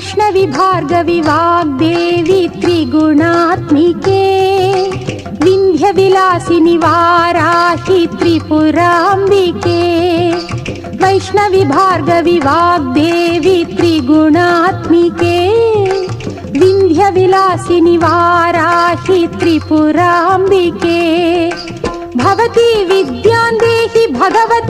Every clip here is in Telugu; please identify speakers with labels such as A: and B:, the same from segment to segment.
A: वैष्णवि भार्गवि वाग्देवि त्रिगुणात्मिके विन्ध्यविलासिनि वाराहि त्रिपुराम्बिके वैष्णवि भार्गवि वाग्देवि त्रिगुणात्मिके विन्ध्यविलासिनि वाराहि त्रिपुराम्बिके भवती विद्यां देहि भगवती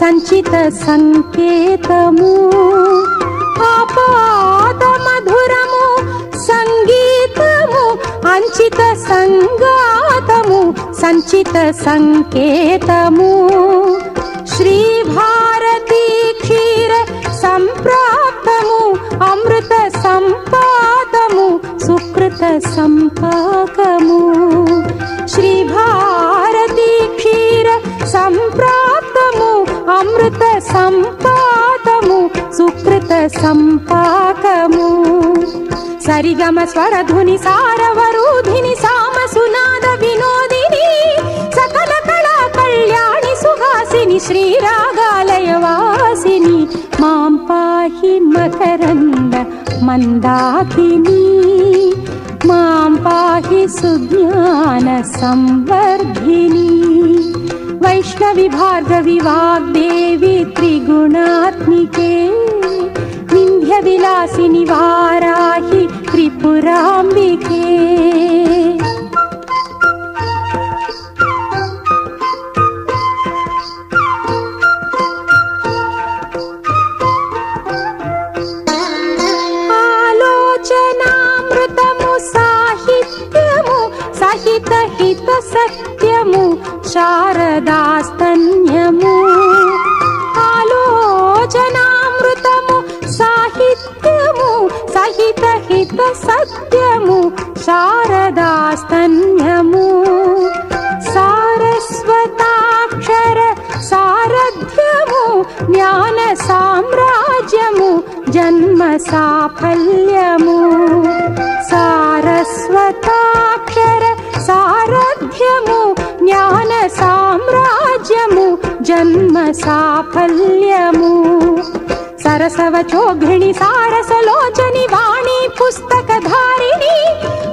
A: సంచిత సంకేతము అపాద మధురము సంగీతము అంచిత సంగాతము సంచిత సంకేతము. శ్రీ భారతీ క్షీర సంప్రాప్తము అమృత సంపాదము సుకృత సంపాకము. శ్రీ భారతీ క్షీర సంప్రా అమృత సంపాతము సుకృత సంపాకము. సరిగమ స్వరధుని సారవరూధిని సామ సునాద వినోదిని సకల కళా కళ్యాణి సుహాసిని శ్రీరాగాలయ వాసిని మాం పాహి మకరంద మందాకిని మాం పాహి సుజ్ఞాన సంవర్ధిని. वैष्णविभाजविवाग् देवी त्रिगुणात्मिके विन्ध्यविलासिनि वाराहि त्रिपुराम्बिके। आलोचनामृतमु साहित्यमु सहितहितसत्य శారదాస్తన్యము ఆలోచనామృతము సాహిత్యము సహిత హిత సత్యము శారదాస్తన్యము సారస్వతాక్షర సారథ్యము జ్ఞాన సామ్రాజ్యము జన్మ సాఫల్యము సారస్వతా జన్మ సాఫల్యము సరసవ చోఘిణి సారసలోచని వాణి పుస్తకధారిణి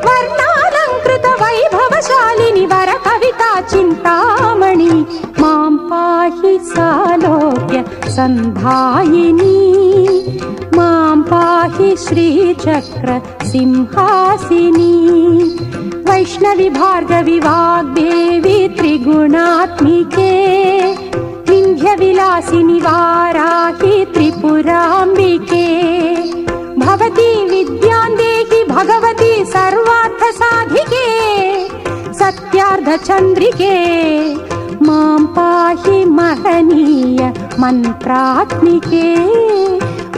A: వర్ణాలంకృత వైభవశాలిని వర కవిత చింతామణి మాం పాహి సాలోక్య సంధాయిని మాం పాహి శ్రీచక్ర సింహాసిని వైష్ణవి భార్గవి వాగ్దేవి త్రిగుణాత్మికే विलासि निवाराहि त्रिपुराम्बिके। भवती विद्यान् देकी भगवति सर्वार्थसाधिके। सत्यार्धचन्द्रिके। मां पाहि महनीय मन्त्रात्मिके।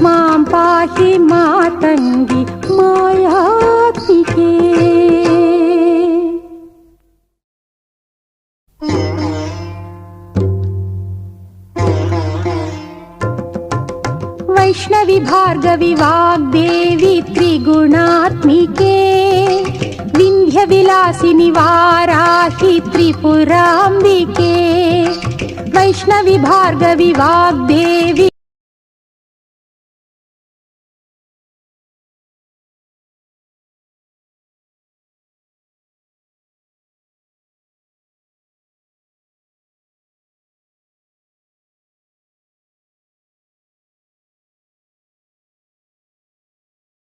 A: मां पाहि मातङ्गि मायात्मिके। పాహి మాతంగి మాయాత్మికే వైష్ణవి భార్గవి వాగ్దేవి త్రిగుణాత్మికే వింధ్య విలాసిని వారాహి